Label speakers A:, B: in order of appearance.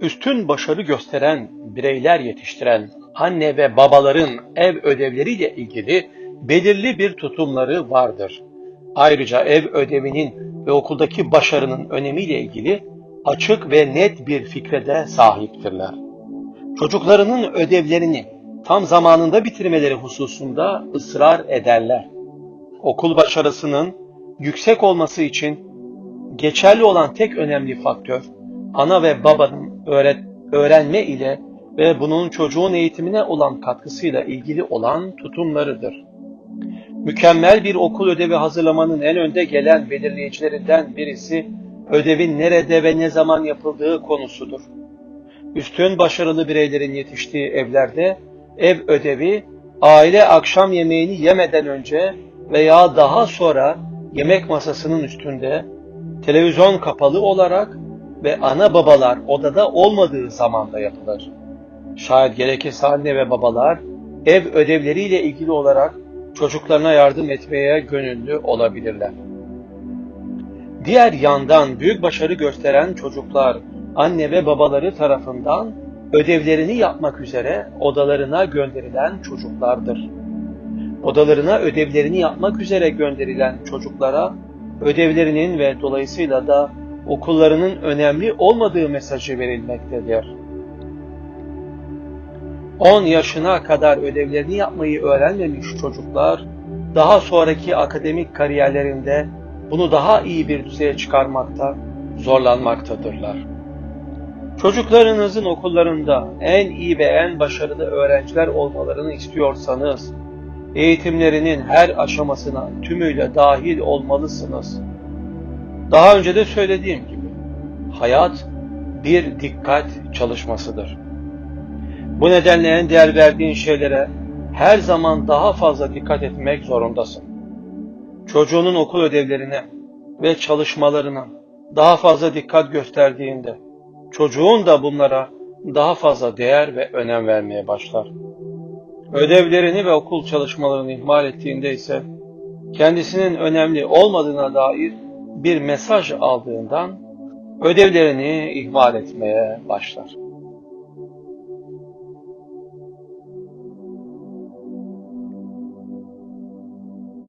A: üstün başarı gösteren bireyler yetiştiren anne ve babaların ev ödevleriyle ilgili belirli bir tutumları vardır. Ayrıca ev ödevinin ve okuldaki başarının önemiyle ilgili açık ve net bir fikre de sahiptirler. Çocuklarının ödevlerini tam zamanında bitirmeleri hususunda ısrar ederler. Okul başarısının yüksek olması için geçerli olan tek önemli faktör ana ve babanın öğret öğrenme ile ve bunun çocuğun eğitimine olan katkısıyla ilgili olan tutumlarıdır. Mükemmel bir okul ödevi hazırlamanın en önde gelen belirleyicilerinden birisi ödevin nerede ve ne zaman yapıldığı konusudur. Üstün başarılı bireylerin yetiştiği evlerde ev ödevi aile akşam yemeğini yemeden önce veya daha sonra yemek masasının üstünde televizyon kapalı olarak ve ana babalar odada olmadığı zamanda yapılır. Şayet gerekirse anne ve babalar ev ödevleriyle ilgili olarak çocuklarına yardım etmeye gönüllü olabilirler. Diğer yandan büyük başarı gösteren çocuklar anne ve babaları tarafından ödevlerini yapmak üzere odalarına gönderilen çocuklardır. Odalarına ödevlerini yapmak üzere gönderilen çocuklara ödevlerinin ve dolayısıyla da okullarının önemli olmadığı mesajı verilmektedir. 10 yaşına kadar ödevlerini yapmayı öğrenmemiş çocuklar daha sonraki akademik kariyerlerinde bunu daha iyi bir düzeye çıkarmakta zorlanmaktadırlar. Çocuklarınızın okullarında en iyi ve en başarılı öğrenciler olmalarını istiyorsanız, eğitimlerinin her aşamasına tümüyle dahil olmalısınız. Daha önce de söylediğim gibi, hayat bir dikkat çalışmasıdır. Bu nedenle en değer verdiğin şeylere her zaman daha fazla dikkat etmek zorundasın. Çocuğunun okul ödevlerine ve çalışmalarına daha fazla dikkat gösterdiğinde, çocuğun da bunlara daha fazla değer ve önem vermeye başlar. Ödevlerini ve okul çalışmalarını ihmal ettiğinde ise kendisinin önemli olmadığına dair bir mesaj aldığından ödevlerini ihmal etmeye başlar.